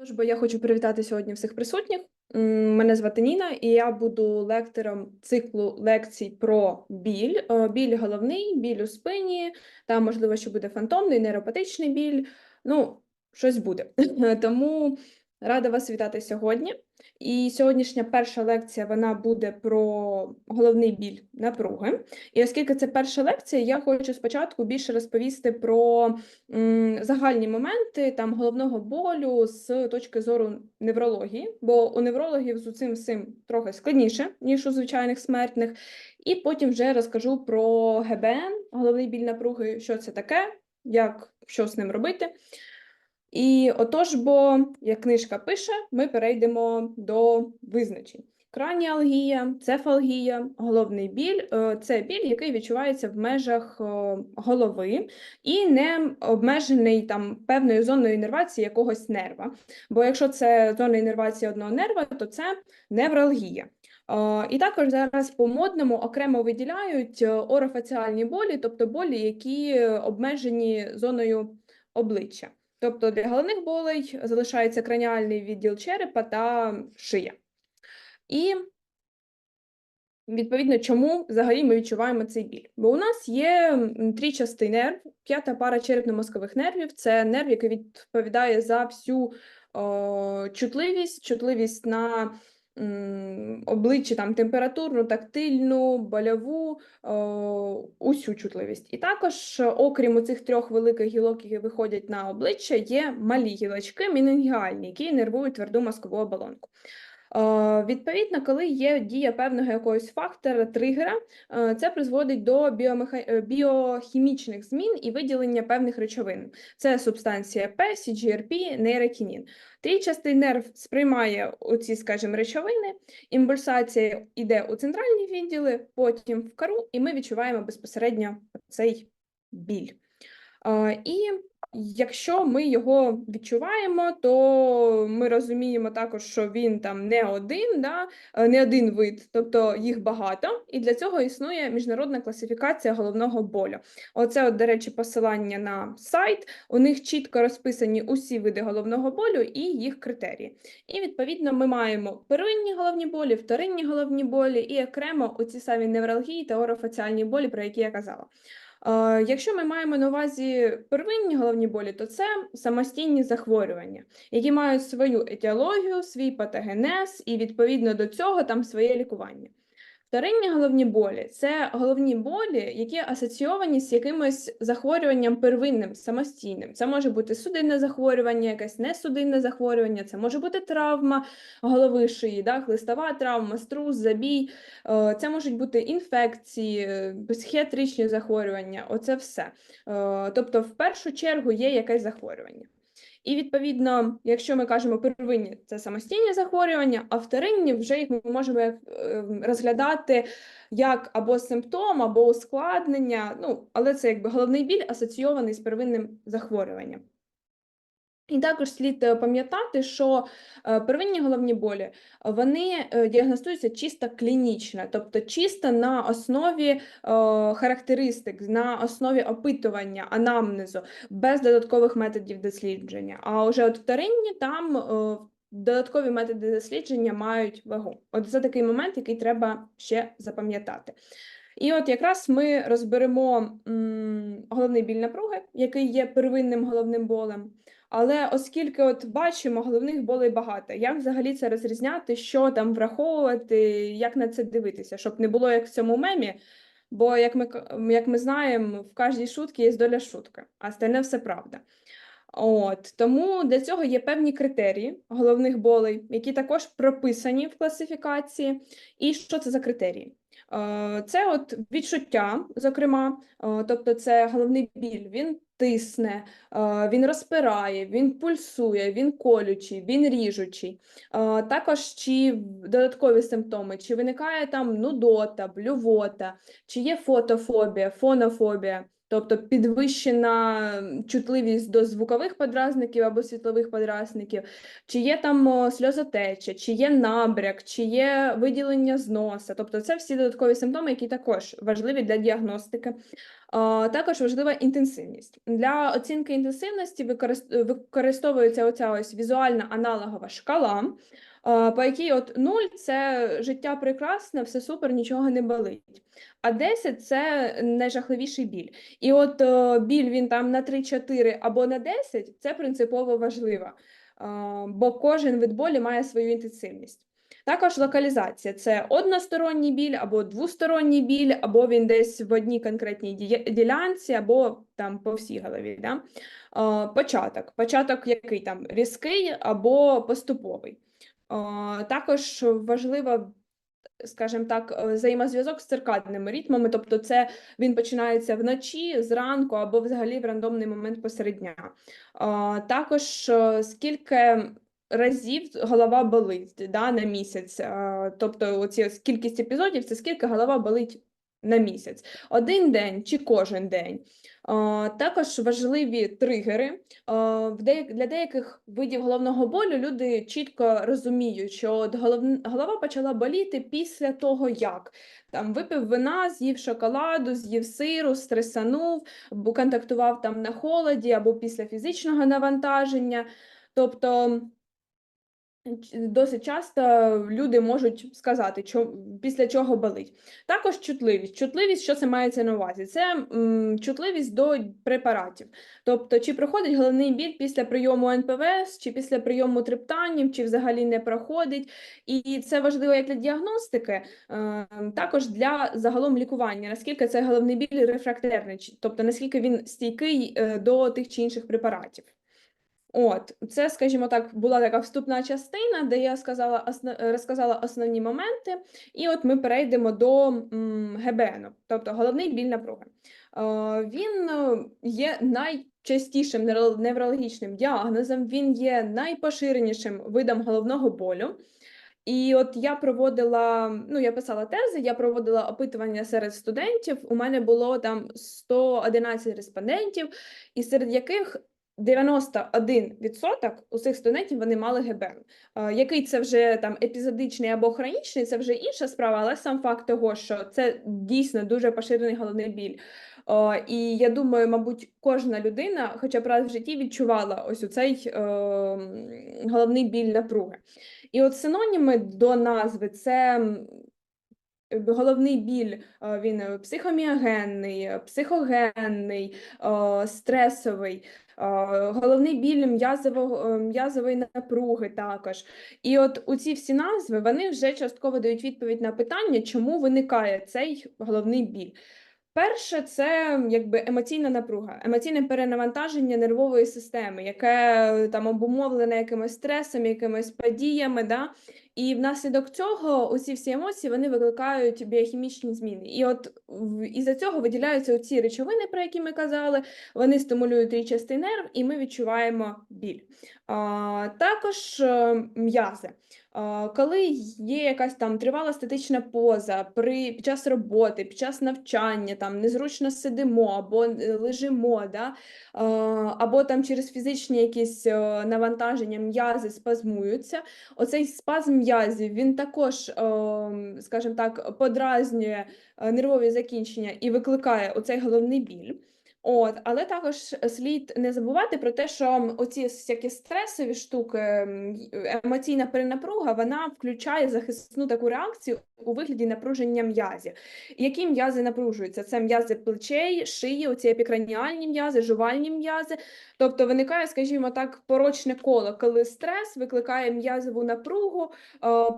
Тож, бо я хочу привітати сьогодні всіх присутніх. Мене звати Ніна, і я буду лектором циклу лекцій про біль. Е, Біль головний, біль у спині, там, можливо, що буде фантомний, нейропатичний біль. Ну, щось буде. Тому рада вас вітати сьогодні. І сьогоднішня перша лекція вона буде про головний біль напруги. І оскільки це перша лекція, я хочу спочатку більше розповісти про м, загальні моменти там головного болю з точки зору неврології, бо у неврологів з цим всім трохи складніше, ніж у звичайних смертних. І потім вже розкажу про ГБН, головний біль напруги, що це таке, як що з ним робити. І отож, бо, як книжка пише, ми перейдемо до визначень. Краніалгія, цефалгія, головний біль е, це біль, який відчувається в межах е, голови і не обмежений там певною зоною іннервації якогось нерва. Бо якщо це зона іннервації одного нерва, то це невралгія. Е, І також зараз по модному окремо виділяють орофаціальні болі, тобто болі, які обмежені зоною обличчя. Тобто для головних болей залишається краніальний відділ черепа та шия. І відповідно, чому взагалі ми відчуваємо цей біль? Бо у нас є трічастий нерв, п'ята пара черепно-мозкових нервів. Це нерв, який відповідає за всю о, чутливість, чутливість на обличчі, там температурну, тактильну, больову, усю чутливість. І також, окрім цих трьох великих гілок, які виходять на обличчя, є малі гілочки, мінінгіальні, які нервують тверду мозкову оболонку. Е, Відповідно, коли є дія певного якогось фактора, тригера, е, це призводить до біомеха... е, біохімічних змін і виділення певних речовин. Це субстанція П, CGRP, нейрокінін. Трійчастий нерв сприймає оці, скажімо, речовини, імпульсація йде у центральні відділи, потім в кору, і ми відчуваємо безпосередньо цей біль. І Якщо ми його відчуваємо, то ми розуміємо також, що він там не один, да? е, не один вид, тобто їх багато, і для цього існує міжнародна класифікація головного болю. Оце, от, до речі, посилання на сайт. У них чітко розписані усі види головного болю і їх критерії. І відповідно ми маємо первинні головні болі, вторинні головні болі і окремо оці самі невралгії та орофаціальні болі, про які я казала. Е, Якщо ми маємо на увазі первинні головні болі, то це самостійні захворювання, які мають свою етіологію, свій патогенез, і відповідно до цього там своє лікування. Вторинні головні болі це головні болі, які асоційовані з якимось захворюванням первинним, самостійним. Це може бути судинне захворювання, якесь несудинне захворювання, це може бути травма голови шиї, да, хлистова травма, струс, забій. Е, Це можуть бути інфекції, е, психіатричні захворювання, оце все. Е, Тобто, в першу чергу є якесь захворювання. І відповідно, якщо ми кажемо первинні, це самостійні захворювання, а вторинні вже їх ми можемо е, розглядати як або симптом, або ускладнення. Ну, але це якби головний біль асоційований з первинним захворюванням. І також слід е, пам'ятати, що е, первинні головні болі е, вони діагностуються чисто клінічно, тобто чисто на основі характеристик, на основі опитування, анамнезу, без додаткових методів дослідження. А вже от вторинні там додаткові методи дослідження мають вагу. От це такий момент, який треба ще запам'ятати. І от якраз ми розберемо м, головний біль напруги, який є первинним головним болем. Але оскільки от бачимо, головних болей багато, як взагалі це розрізняти, що там враховувати, як на це дивитися, щоб не було як в цьому мемі. Бо, як ми, як ми знаємо, в кожній шутці є доля шутки, а остальне все правда. От, тому для цього є певні критерії головних болей, які також прописані в класифікації. І що це за критерії? Е, Це от відчуття, зокрема, е, тобто це головний біль, він тисне, е, він розпирає, він пульсує, він колючий, він ріжучий. Е, Також чи додаткові симптоми, чи виникає там нудота, блювота, чи є фотофобія, фонофобія, тобто підвищена чутливість до звукових подразників або світлових подразників, чи є там сльозотеча, чи є набряк, чи є виділення з носа. Тобто це всі додаткові симптоми, які також важливі для діагностики. Також важлива інтенсивність. Для оцінки інтенсивності використовується оця ось візуальна аналогова шкала, по якій от 0 – це життя прекрасне, все супер, нічого не болить. А 10 – це найжахливіший біль. І от е, біль він там на 3-4 або на 10 – це принципово важливо, бо кожен вид болі має свою інтенсивність. Також локалізація це односторонній біль або двосторонній біль, або він десь в одній конкретній ділянці, або там по всій голові. Да? Початок. Початок який там різкий або поступовий. Також важливо, скажімо так, е, взаємозв'язок з циркадними ритмами, тобто це він починається вночі, зранку або взагалі в рандомний момент посеред дня. Також е, скільки разів голова болить да, на місяць. Тобто оці кількість епізодів це скільки голова болить на місяць. Один день чи кожен день. Також важливі тригери. Для деяких видів головного болю люди чітко розуміють, що от голов- голова почала боліти після того, як там випив вина, з'їв шоколаду, з'їв сиру, стресанув, контактував там на холоді, або після фізичного навантаження. Тобто Досить часто люди можуть сказати, що, після чого болить. Також чутливість. Чутливість, що це мається на увазі? Це м, чутливість до препаратів. Тобто, чи проходить головний біль після прийому НПВС, чи після прийому триптанів, чи взагалі не проходить. І це важливо як для діагностики, е, також для загалом лікування, наскільки цей головний біль рефрактерний, тобто наскільки він стійкий е, до тих чи інших препаратів. От, це, скажімо так, була така вступна частина, де я сказала осно... розказала основні моменти, і от ми перейдемо до м, ГБН, тобто головний біль напруги. Е, він е, є найчастішим невро- неврологічним діагнозом, він є найпоширенішим видом головного болю. І от я проводила, ну я писала тези, я проводила опитування серед студентів. У мене було там 111 респондентів, і серед яких 91% усіх студентів вони мали ГБН. Е, Який це вже там епізодичний або хронічний, це вже інша справа, але сам факт того, що це дійсно дуже поширений головний біль. Е, І я думаю, мабуть, кожна людина, хоча б раз в житті відчувала ось цей е, головний біль напруги. І от синоніми до назви це головний біль, він е, психоміогенний, е, психогенний, е, стресовий, головний біль м'язової напруги також. І от у ці всі назви вони вже частково дають відповідь на питання, чому виникає цей головний біль. Перше, це якби емоційна напруга, емоційне перенавантаження нервової системи, яке там обумовлене якимось стресом, якимись подіями. Да? І внаслідок цього усі всі емоції вони викликають біохімічні зміни. І от із-за цього виділяються ці речовини, про які ми казали, вони стимулюють річастий нерв, і ми відчуваємо біль. А, також е, м'язи. Коли є якась там тривала статична поза при, під час роботи, під час навчання, там незручно сидимо або е, лежимо, да? або там через фізичні якісь е, навантаження м'язи спазмуються, оцей спазм м'язів він також, е, скажімо так, подразнює е, нервові закінчення і викликає оцей головний біль. От, але також слід не забувати про те, що оці всякі стресові штуки, емоційна перенапруга, вона включає захисну таку реакцію у вигляді напруження м'язів. Які м'язи напружуються? Це м'язи плечей, шиї, оці епікраніальні м'язи, жувальні м'язи. Тобто виникає, скажімо так, порочне коло, коли стрес викликає м'язову напругу,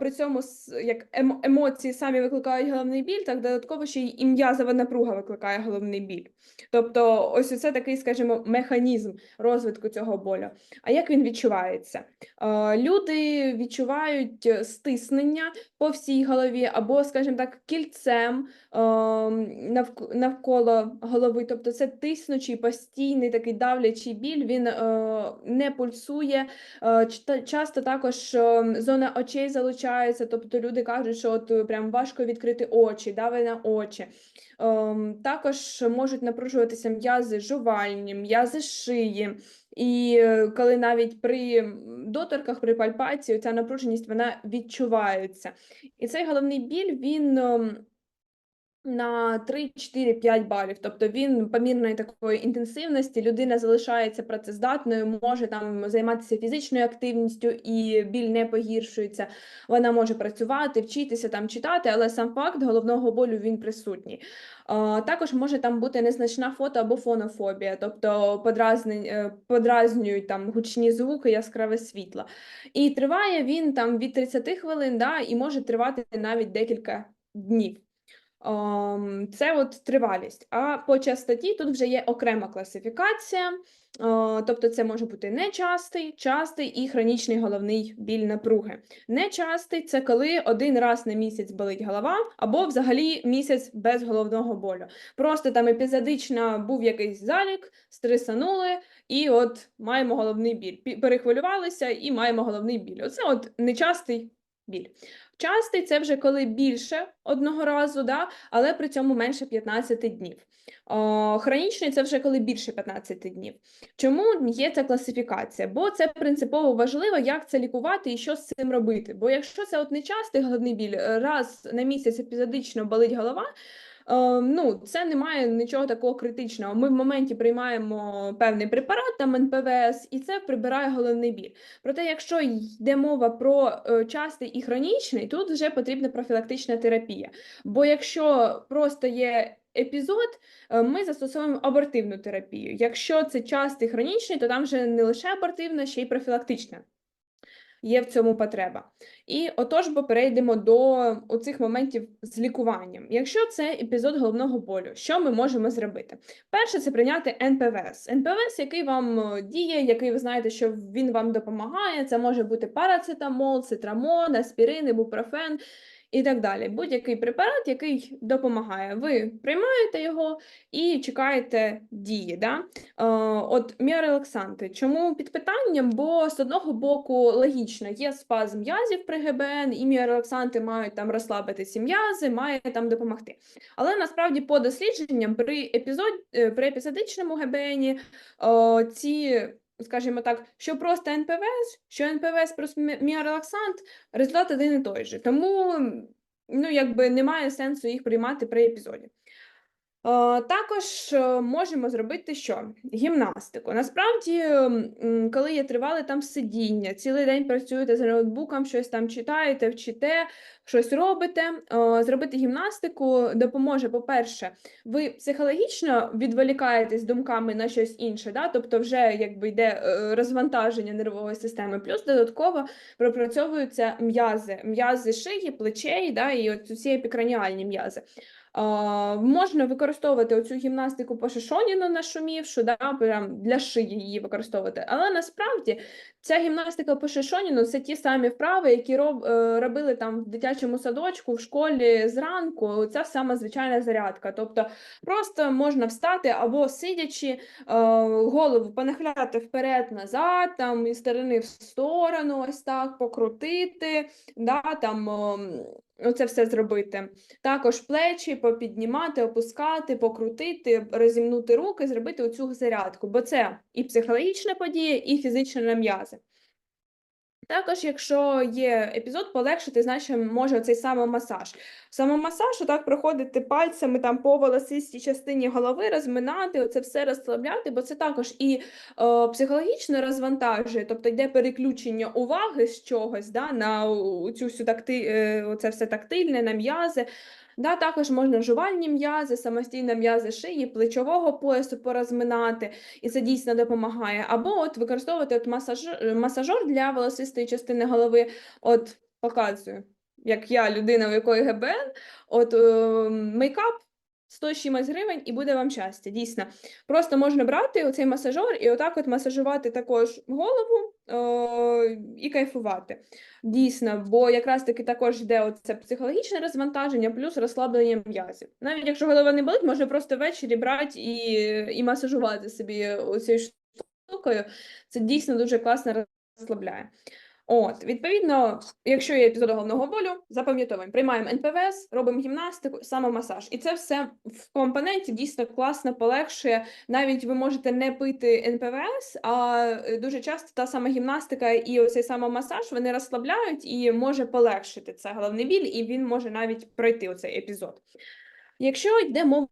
при цьому як емо- емоції самі викликають головний біль, так додатково ще й м'язова напруга викликає головний біль. Тобто, ось це такий, скажімо, механізм розвитку цього болю. А як він відчувається? Люди відчувають е, стиснення по всій голові, або, скажімо так, кільцем навколо голови. Тобто, це тиснучий, постійний такий давлячий біль, він е, не пульсує. Е, Часто також зона очей залучається, тобто люди кажуть, що от прям важко відкрити очі, дави на очі. Ем, Також можуть напружуватися м'язи жувальні, м'язи шиї. І е, коли навіть при доторках, при пальпації, ця напруженість вона відчувається. І цей головний біль він ем, на 3, 4, 5 балів. Тобто він помірної такої інтенсивності, людина залишається працездатною, може там займатися фізичною активністю і біль не погіршується. Вона може працювати, вчитися там читати, але сам факт головного болю він присутній. Також може там бути незначна фото або фонофобія, тобто е, подразнюють там гучні звуки, яскраве світло. І триває він там від 30 хвилин, да, і може тривати навіть декілька днів. Ам, Це от тривалість. А по частоті тут вже є окрема класифікація. Тобто це може бути нечастий, частий і хронічний головний біль напруги. Нечастий це коли один раз на місяць болить голова, або взагалі місяць без головного болю. Просто там епізодично був якийсь залік, стресанули, і от маємо головний біль. Перехвилювалися і маємо головний біль. Оце от нечастий біль. Частий це вже коли більше одного разу, да, але при цьому менше 15 днів. О, хронічний це вже коли більше 15 днів. Чому є ця класифікація? Бо це принципово важливо, як це лікувати і що з цим робити. Бо якщо це от нечастий головний біль, раз на місяць епізодично болить голова. Е, Ну, це немає нічого такого критичного. Ми в моменті приймаємо певний препарат, там НПВС, і це прибирає головний біль. Проте, якщо йде мова про е, частий і хронічний, тут вже потрібна профілактична терапія. Бо якщо просто є епізод, е, ми застосовуємо абортивну терапію. Якщо це частий хронічний, то там вже не лише абортивна, ще й профілактична. Є в цьому потреба. І отож, бо перейдемо до оцих моментів з лікуванням. Якщо це епізод головного болю, що ми можемо зробити? Перше, це прийняти НПВС. НПВС, який вам е, діє, який ви знаєте, що він вам допомагає. Це може бути парацетамол, цитрамон, аспірин, ібупрофен і так далі. Будь-який препарат, який допомагає. Ви приймаєте його і чекаєте дії. Да? Е, От міорелаксанти. Чому під питанням? Бо з одного боку логічно, є спазм м'язів при ГБН, і міорелаксанти мають там розслабити ці м'язи, має там допомогти. Але насправді по дослідженням при епізод, е, при епізодичному ГБНі о, ці, скажімо так, що просто НПВС, що НПВС просто мі- міорелаксант, результат один і той же. Тому ну, якби немає сенсу їх приймати при епізоді. Е, Також е, можемо зробити що? Гімнастику. Насправді, коли є тривале там сидіння, цілий день працюєте за ноутбуком, щось там читаєте, вчите, щось робите. е, Зробити гімнастику допоможе, по-перше, ви психологічно відволікаєтесь думками на щось інше, да? тобто вже якби йде розвантаження нервової системи, плюс додатково пропрацьовуються м'язи, м'язи шиї, плечей, да? і от ці епікраніальні м'язи. Можна використовувати оцю гімнастику по Шишоніну нашумівшу, да, прям для шиї її використовувати. Але насправді ця гімнастика по Шишоніну це ті самі вправи, які роб, е, робили там в дитячому садочку, в школі зранку. Ця сама звичайна зарядка. Тобто просто можна встати або сидячи, е, голову понахиляти вперед-назад, там із сторони в сторону, ось так покрутити, да, там. ем, Оце все зробити. Також плечі попіднімати, опускати, покрутити, розімнути руки, зробити оцю зарядку, бо це і психологічна подія, і фізична на м'язи. Також, якщо є епізод, полегшити, значить, може цей самомасаж. Самомасаж, отак проходити пальцями там по волосистій частині голови, розминати, оце все розслабляти, бо це також і е, психологічно розвантажує, тобто йде переключення уваги з чогось да, на цю всю такти, е, оце все тактильне, на м'язи. Да, також можна жувальні м'язи, самостійно м'язи шиї, плечового поясу порозминати, і це дійсно допомагає. Або от використовувати от масажер, масажор для волосистої частини голови. От показую, як я, людина, у якої ГБН, от е, мейкап 100 з чимось гривень, і буде вам щастя. Дійсно. Просто можна брати оцей масажер і отак от масажувати також голову е, і кайфувати. Дійсно, бо якраз таки також йде оце психологічне розвантаження, плюс розслаблення м'язів. Навіть якщо голова не болить, можна просто ввечері брати і, і масажувати собі оцією штукою. Це дійсно дуже класно розслабляє. От, відповідно, якщо є епізод головного болю, запам'ятовуємо, приймаємо НПВС, робимо гімнастику, самомасаж. І це все в компоненті дійсно класно полегшує. Навіть ви можете не пити НПВС, а е, дуже часто та сама гімнастика і оцей самомасаж вони розслабляють і може полегшити це головний біль, і він може навіть пройти оцей епізод. Якщо йде мова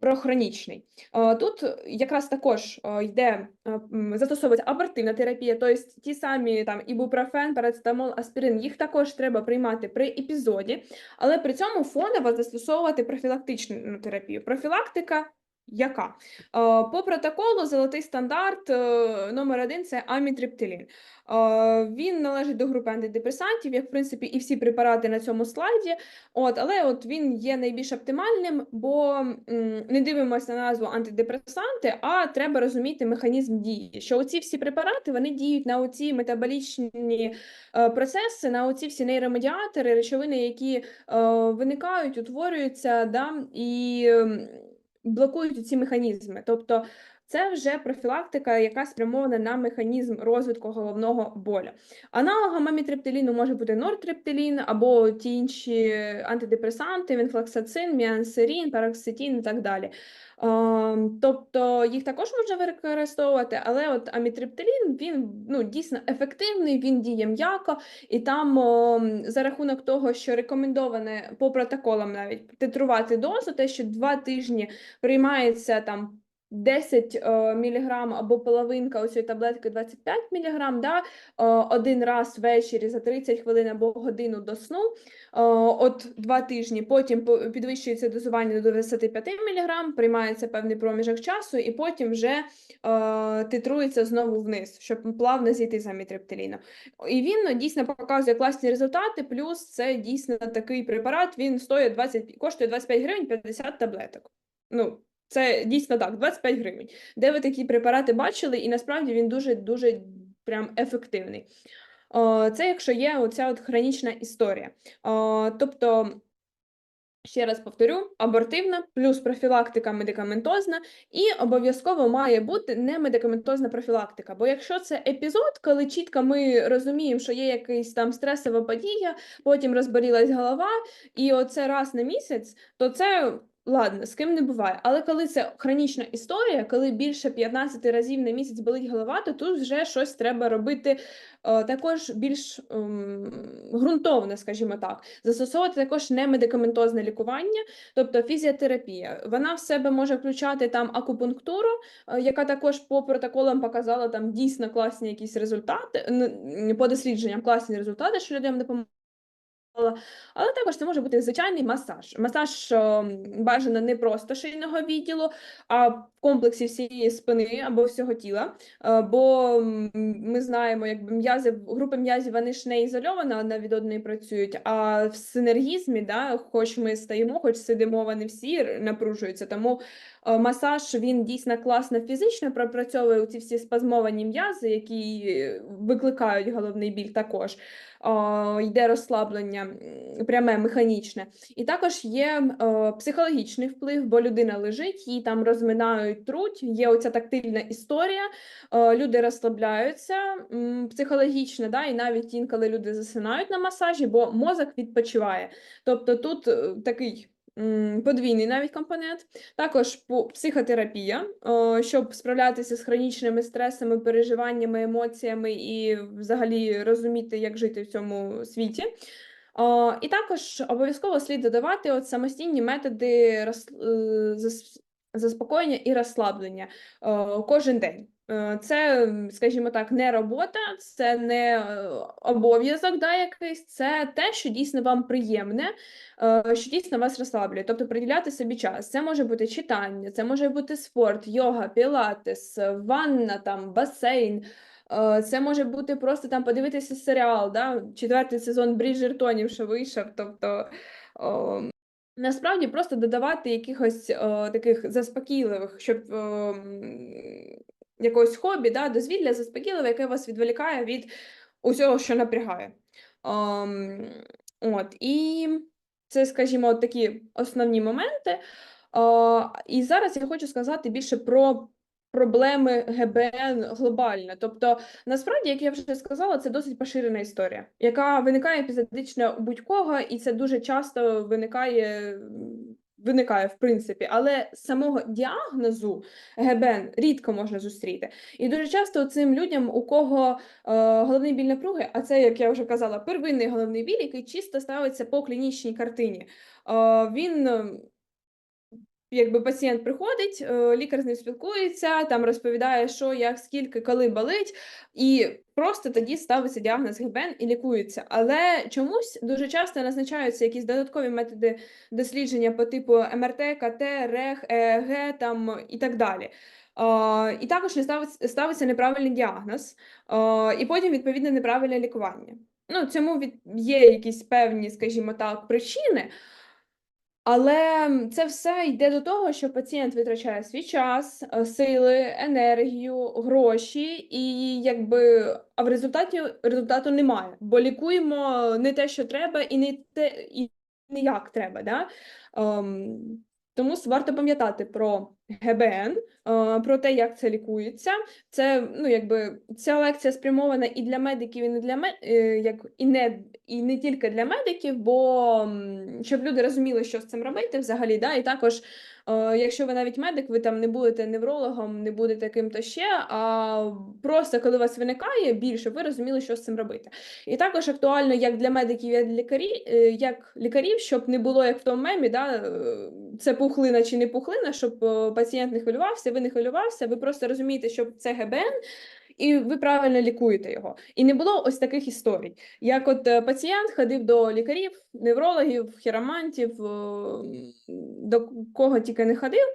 про хронічний, е, тут якраз також е, йде застосовувати м, застосовується абортивна терапія, тобто ті самі там ібупрофен, парацетамол, аспірин, їх також треба приймати при епізоді, але при цьому фоново застосовувати профілактичну терапію. Профілактика яка? Е, По протоколу золотий стандарт е, номер один це амітриптилін. Е, Він належить до групи антидепресантів, як в принципі і всі препарати на цьому слайді. От, але от він є найбільш оптимальним, бо не дивимося на назву антидепресанти, а треба розуміти механізм дії. Що оці всі препарати вони діють на оці метаболічні процеси, на оці всі нейромедіатори, речовини, які виникають, утворюються, да, і блокують ці механізми. Тобто це вже профілактика, яка спрямована на механізм розвитку головного болю. Аналогом амітриптиліну може бути нортриптилін або ті інші антидепресанти, вінфлоксацин, міансерін, пароксетин і так далі. Ем, Тобто їх також можна використовувати, але от амітриптилін він ну, дійсно ефективний, він діє м'яко, і там ем, за рахунок того, що рекомендоване по протоколам навіть титрувати дозу, те, що два тижні приймається там 10 е, міліграм або половинка цієї таблетки 25 міліграм, да, е, один раз ввечері за 30 хвилин або годину до сну, е, от два тижні, потім підвищується дозування до 25 міліграм, приймається певний проміжок часу, і потім вже титрується знову вниз, щоб плавно зійти з амітриптиліну. І він ну, дійсно показує класні результати, плюс це дійсно такий препарат, він стоїть 20, коштує 25 гривень 50 таблеток. Ну, це дійсно так, 25 гривень. Де ви такі препарати бачили, і насправді він дуже-дуже прям ефективний. Це якщо є оця от хронічна історія. Тобто, ще раз повторю, абортивна плюс профілактика медикаментозна, і обов'язково має бути не медикаментозна профілактика. Бо якщо це епізод, коли чітко ми розуміємо, що є якась там стресова подія, потім розболілась голова, і оце раз на місяць, то це. Ладно, з ким не буває, але коли це хронічна історія, коли більше 15 разів на місяць болить голова, то тут вже щось треба робити е, також більш ем, ґрунтовне, скажімо так. Застосовувати також немедикаментозне лікування, тобто фізіотерапія. Вона в себе може включати там акупунктуру, е, яка також по протоколам показала там дійсно класні якісь результати, по дослідженням класні результати, що людям допомагає. Але також це може бути звичайний масаж. Масаж о, бажано не просто шийного відділу, а комплексі всієї спини або всього тіла. Е, Бо ми знаємо, якби м'язи, групи м'язів вони ж не ізольовано одна від одної працюють, а в синергізмі, да, хоч ми стоїмо, хоч сидимо, вони всі напружуються. Тому е, масаж він дійсно класно фізично пропрацьовує ці всі спазмовані м'язи, які е, викликають головний біль також о, йде розслаблення пряме, механічне. І також є е, психологічний вплив, бо людина лежить, її там розминають, труть, є оця тактильна історія, е, люди розслабляються психологічно, да, і навіть інколи люди засинають на масажі, бо мозок відпочиває. Тобто тут е, такий. Подвійний навіть компонент, також психотерапія, е, щоб справлятися з хронічними стресами, переживаннями, емоціями і взагалі розуміти, як жити в цьому світі. І також обов'язково слід додавати от самостійні методи заспокоєння і розслаблення е, кожен день. Е, Це, скажімо так, не робота, це не е, обов'язок да, якийсь, це те, що дійсно вам приємне, що дійсно вас розслаблює. Тобто приділяти собі час. Це може бути читання, це може бути спорт, йога, пілатес, ванна, там, басейн. Це може бути просто там подивитися серіал, да? четвертий сезон Бріджертонів, що вийшов. Тобто насправді просто додавати якихось о, таких заспокійливих, щоб о, якогось хобі, да? дозвілля заспокійливе, яке вас відволікає від усього, що напрягає. О, от, і це, скажімо, от такі основні моменти. О, і зараз я хочу сказати більше про проблеми ГБН глобально. Тобто, насправді, як я вже сказала, це досить поширена історія, яка виникає епізодично у будь-кого, і це дуже часто виникає. Виникає в принципі, але самого діагнозу ГБН рідко можна зустріти. І дуже часто цим людям, у кого е, головний біль напруги, а це, як я вже казала, первинний головний біль, який чисто ставиться по клінічній картині. Е, він якби пацієнт приходить, е, лікар з ним спілкується, там розповідає, що, як, скільки, коли болить, і просто тоді ставиться діагноз ГБН і лікується. Але чомусь дуже часто назначаються якісь додаткові методи дослідження по типу МРТ, КТ, РЕГ, ЕЕГ там і так далі. Е, І також не ставиться, ставиться неправильний діагноз, е, і потім відповідно неправильне лікування. Ну, цьому від є якісь певні, скажімо так, причини. Але це все йде до того, що пацієнт витрачає свій час, е, сили, енергію, гроші, і якби а в результаті результату немає, бо лікуємо не те, що треба, і не те, і не як треба. Да? Ем, тому варто пам'ятати про ГБН, е, про те, як це лікується. Це ну якби ця лекція спрямована і для медиків, і не для ме- е, як і не і не тільки для медиків, бо щоб люди розуміли, що з цим робити взагалі. Да? І також, е, якщо ви навіть медик, ви там не будете неврологом, не будете ким-то ще, а просто коли у вас виникає біль, щоб ви розуміли, що з цим робити. І також актуально як для медиків, як для лікарі, е, як лікарів, щоб не було як в тому мемі, да, це пухлина чи не пухлина, щоб пацієнт не хвилювався, ви не хвилювався, ви просто розумієте, що це ГБН, і ви правильно лікуєте його. І не було ось таких історій. Як от е, пацієнт ходив до лікарів, неврологів, хіромантів, е, до кого тільки не ходив,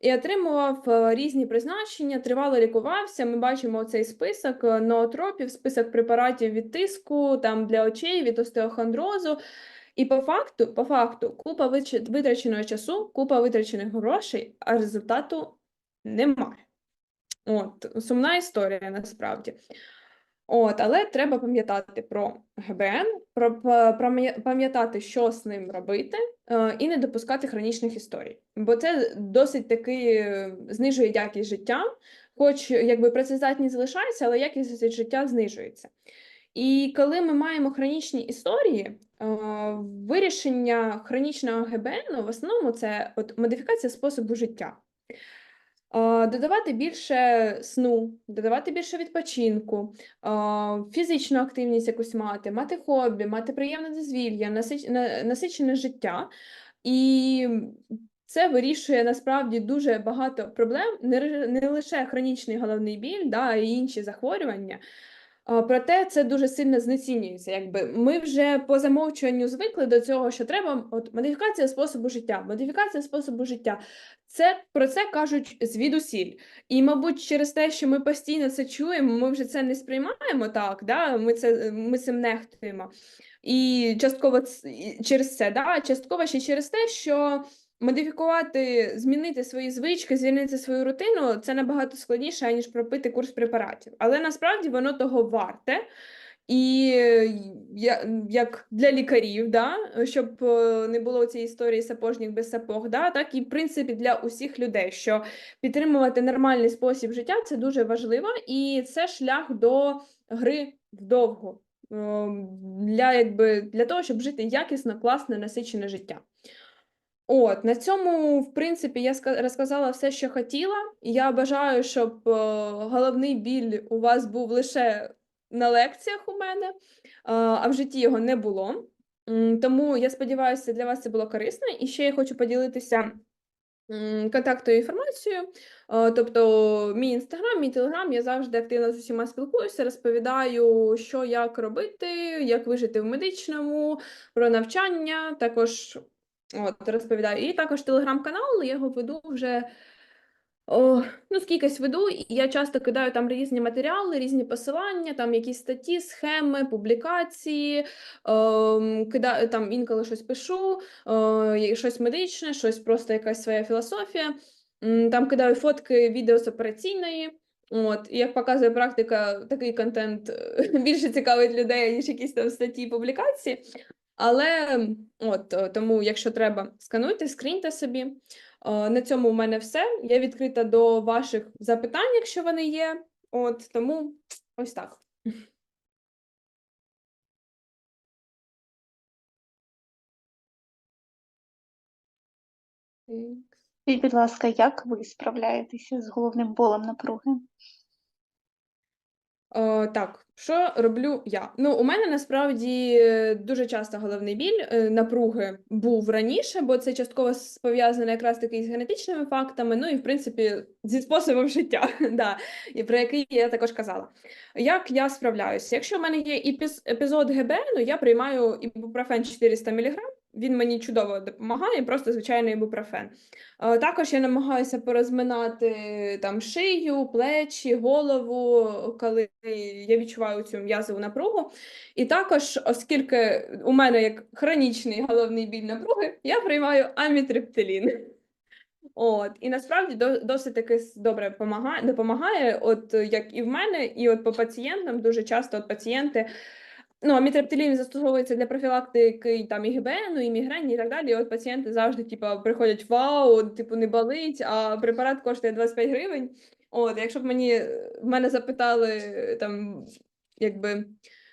і отримував е, різні призначення, тривало лікувався. Ми бачимо цей список ноотропів, список препаратів від тиску, там для очей, від остеохондрозу. І по факту, по факту, купа витраченого часу, купа витрачених грошей, а результату немає. От, сумна історія насправді. От, але треба пам'ятати про ГБН, про пам'я- пам'ятати, що з ним робити, е, і не допускати хронічних історій. Бо це досить таки е, знижує якість життя, хоч якби працездатність залишається, але якість життя знижується. І коли ми маємо хронічні історії, е, вирішення хронічного ГБН в основному це от модифікація способу життя. Е, Додавати більше сну, додавати більше відпочинку, е, фізичну активність якусь мати, мати хобі, мати приємне дозвілля, насичене життя. І це вирішує насправді дуже багато проблем, не, лише хронічний головний біль, да, й інші захворювання. Проте це дуже сильно знецінюється. Якби ми вже по замовчуванню звикли до цього, що треба от модифікація способу життя. Модифікація способу життя. Це про це кажуть звідусіль. І, мабуть, через те, що ми постійно це чуємо, ми вже це не сприймаємо так. Да? Ми це ми цим нехтуємо. І частково через це, да? частково ще через те, що модифікувати, змінити свої звички, змінити свою рутину це набагато складніше, ніж пропити курс препаратів. Але насправді воно того варте. І як для лікарів, да, щоб е, не було цієї історії сапожник без сапог, да, так і в принципі для усіх людей, що підтримувати нормальний спосіб життя це дуже важливо, і це шлях до гри вдовго ем, для, якби, для того, щоб жити якісно, класне, насичене життя. От, на цьому, в принципі, я розказала все, що хотіла. Я бажаю, щоб е, головний біль у вас був лише на лекціях у мене, е, а в житті його не було. Тому я сподіваюся, для вас це було корисно. І ще я хочу поділитися контактною інформацією. Е, Тобто, мій інстаграм, мій телеграм, я завжди активно з усіма спілкуюся, розповідаю, що як робити, як вижити в медичному, про навчання. Також От, розповідаю. І також телеграм-канал, я його веду вже о, ну, скількись веду, і я часто кидаю там різні матеріали, різні посилання, там якісь статті, схеми, публікації, ем, кидаю, там інколи щось пишу, е, щось медичне, щось просто якась своя філософія. Там кидаю фотки, відео з операційної. От, і як показує практика, такий контент е, більше цікавить людей, ніж якісь там статті і публікації. Але от е, тому, якщо треба, скануйте, скріньте собі. Е, На цьому у мене все. Я відкрита до ваших запитань, якщо вони є. От тому ось так. Скажіть, будь ласка, як ви справляєтеся з головним болем напруги? Е, так, що роблю я? Ну, у мене насправді е, дуже часто головний біль е, напруги був раніше, бо це частково пов'язано якраз таки з генетичними фактами, ну і в принципі зі способом життя, да, про який я також казала. Як я справляюся? Якщо в мене є епіз- епізод ГБ, ну я приймаю ібупрофен 400 мг, він мені чудово допомагає, просто звичайний ібупрофен. Е, Також я намагаюся порозминати там шию, плечі, голову, коли я відчуваю цю м'язову напругу. І також, оскільки у мене як хронічний головний біль напруги, я приймаю амітриптилін. От, і насправді досить таки добре допомагає, от як і в мене, і от по пацієнтам дуже часто от пацієнти. Ну, амітриптилін застосовується для профілактики там і ГБНу, і мігрені, і так далі. І от пацієнти завжди типу, приходять: вау, типу, не болить, а препарат коштує 25 гривень. От, якщо б мені в мене запитали там, якби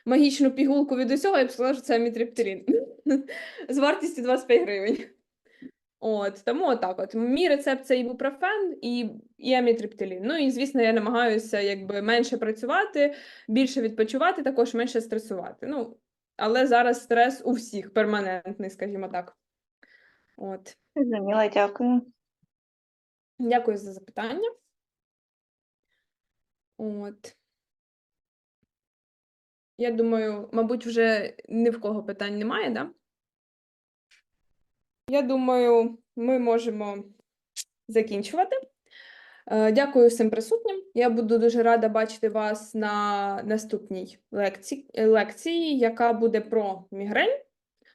магічну пігулку від усього, я б сказала, що це амітриптилін з вартістю 25 гривень. От, тому отак от. Мій рецепт це ібупрофен і, і амітриптилін. Ну і звісно, я намагаюся якби менше працювати, більше відпочивати, також менше стресувати. Ну, але зараз стрес у всіх перманентний, скажімо так. От. Зрозуміла, дякую. Дякую за запитання. От. Я думаю, мабуть, вже ні в кого питань немає, да? Я думаю, ми можемо закінчувати. Е, Дякую всім присутнім. Я буду дуже рада бачити вас на наступній лекції, лекції яка буде про мігрень.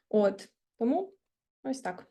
От, тому ось так.